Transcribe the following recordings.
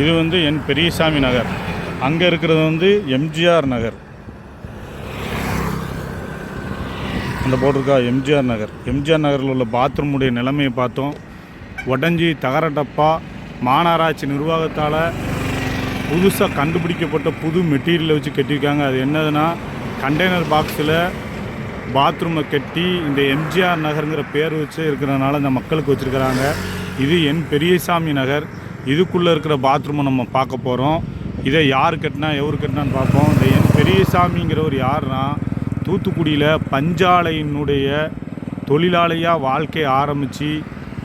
இது வந்து என் பெரியசாமி நகர். அங்கே இருக்கிறது வந்து எம்ஜிஆர் நகர். அந்த போட்டிருக்கா எம்ஜிஆர் நகர். எம்ஜிஆர் நகரில் உள்ள பாத்ரூமுடைய நிலைமையை பார்த்தோம். உடஞ்சி தகர டப்பா மாநகராட்சி நிர்வாகத்தால் புதுசாக கண்டுபிடிக்கப்பட்ட புது மெட்டீரியலை வச்சு கட்டியிருக்காங்க. அது என்னதுன்னா கண்டெய்னர் பாக்ஸில் பாத்ரூமை கட்டி இந்த எம்ஜிஆர் நகருங்கிற பேர் வச்சு இருக்கிறனால இந்த மக்களுக்கு வச்சுருக்கிறாங்க. இது என் பெரியசாமி நகர். இதுக்குள்ளே இருக்கிற பாத்ரூமை நம்ம பார்க்க போகிறோம் இதை யார் கட்டினா எவர் கட்டினான்னு பார்ப்போம். இந்த என் பெரியசாமிங்கிறவர் யாருன்னா தூத்துக்குடியில் பஞ்சாலையினுடைய தொழிலாளியாக வாழ்க்கையை ஆரம்பித்து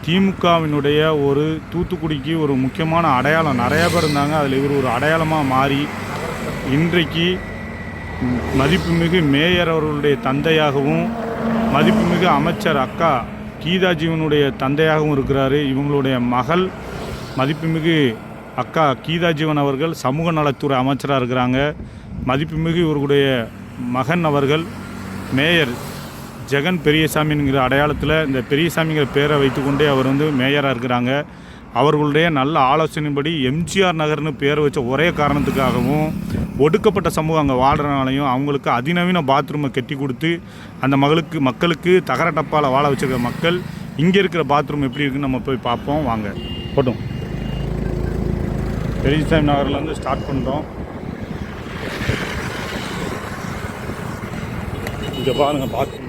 திமுகவினுடைய ஒரு தூத்துக்குடிக்கு ஒரு முக்கியமான அடையாளம். நிறையா பேர் இருந்தாங்க. அதில் இவர் ஒரு அடையாளமாக மாறி இன்றைக்கு மதிப்புமிகு மேயர் அவர்களுடைய தந்தையாகவும் மதிப்புமிகு அமைச்சர் அக்கா கீதா ஜீவனுடைய தந்தையாகவும் இருக்கிறாரு. இவங்களுடைய மகள் மதிப்புமிகு அக்கா கீதா ஜீவன் அவர்கள் சமூக நலத்துறை அமைச்சராக இருக்கிறாங்க. மதிப்புமிகு இவர்களுடைய மகன் அவர்கள் மேயர் ஜெகன் பெரியசாமிங்கிற அடையாளத்தில் இந்த பெரியசாமிங்கிற பேரை வைத்துக்கொண்டே அவர் வந்து மேயராக இருக்கிறாங்க. அவர்களுடைய நல்ல ஆலோசனைப்படி எம்ஜிஆர் நகர்னு பேர் வச்ச ஒரே காரணத்துக்காகவும் ஒடுக்கப்பட்ட சமூகம் அங்கே வாழ்கிறனாலையும் அவங்களுக்கு அதிநவீன பாத்ரூமை கட்டி கொடுத்து அந்த மகளுக்கு மக்களுக்கு தகர டப்பாவில் வாழ வச்சுருக்க மக்கள் இங்கே இருக்கிற பாத்ரூம் எப்படி இருக்குன்னு நம்ம போய் பார்ப்போம். வாங்க. போட்டோம். பெரியசாமி நகர்லேருந்து ஸ்டார்ட் பண்ணுறோம் இங்கே பாருங்கள் பாத்ரூம்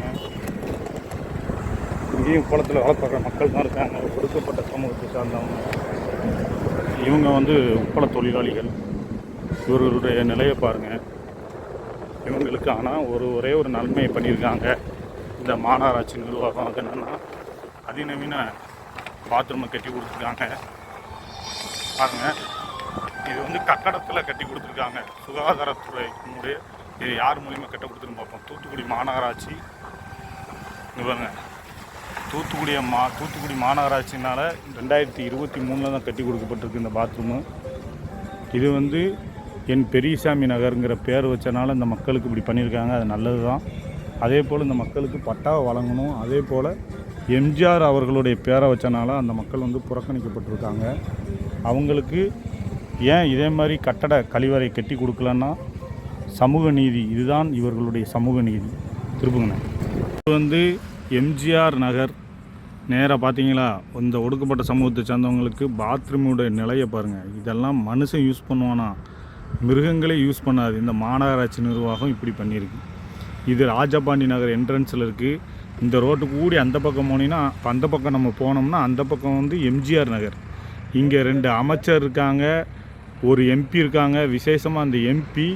இங்கேயும் குளத்தில் வளர்க்குற மக்கள் தான் இருக்காங்க. ஒடுக்கப்பட்ட சமூகத்தை சார்ந்தவங்க. இவங்க வந்து உப்பள தொழிலாளிகள். இவர்களுடைய நிலையை பாருங்கள் இவங்களுக்கு ஆனால் ஒரு ஒரே ஒரு நன்மையை பண்ணியிருக்காங்க. இந்த மாநகராட்சி நிர்வாகம் அது என்னென்னா அதிநவீன பாத்ரூமை கட்டி கொடுத்துருக்காங்க. பாருங்கள் இது வந்து கட்டடத்தில் கட்டி கொடுத்துருக்காங்க. சுகாதாரத்துறையினுடைய இது யார் மூலியமாக கட்ட கொடுத்துருன்னு பார்ப்போம். தூத்துக்குடி மாநகராட்சி. இவங்க தூத்துக்குடி மா தூத்துக்குடி மாநகராட்சினால் ரெண்டாயிரத்தி இருபத்தி மூணில் தான் கட்டி கொடுக்கப்பட்டிருக்கு இந்த பாத்ரூமு இது வந்து என் பெரியசாமி நகருங்கிற பேர் வச்சனால இந்த மக்களுக்கு இப்படி பண்ணியிருக்காங்க. அது நல்லது தான் அதே போல் இந்த மக்களுக்கு பட்டாவை வழங்கணும். அதே போல் எம்ஜிஆர் அவர்களுடைய பேரை வச்சனால அந்த மக்கள் வந்து புறக்கணிக்கப்பட்டிருக்காங்க. அவங்களுக்கு ஏன் இதே மாதிரி கட்டட கழிவறை கட்டி கொடுக்கலன்னா சமூக நீதி இதுதான் இவர்களுடைய சமூக நீதி. திருப்புங்கண்ணே இது வந்து எம்ஜிஆர் நகர். நேராக பார்த்தீங்களா? இந்த ஒடுக்கப்பட்ட சமூகத்தை சேர்ந்தவங்களுக்கு பாத்ரூமோட நிலையை பாருங்கள் இதெல்லாம் மனுஷன் யூஸ் பண்ணுவானா? மிருகங்களே யூஸ் பண்ணாது. இந்த மாநகராட்சி நிர்வாகம் இப்படி பண்ணியிருக்கு. இது ராஜபாண்டி நகர் என்ட்ரன்ஸில் இருக்குது இந்த ரோட்டுக்கு கூடி அந்த பக்கம் போனீங்கன்னா இப்போ அந்த பக்கம் நம்ம போனோம்னா அந்த பக்கம் வந்து எம்ஜிஆர் நகர். இங்கே ரெண்டு அமைச்சர் இருக்காங்க. ஒரு எம்பி இருக்காங்க விசேஷமாக அந்த எம்பி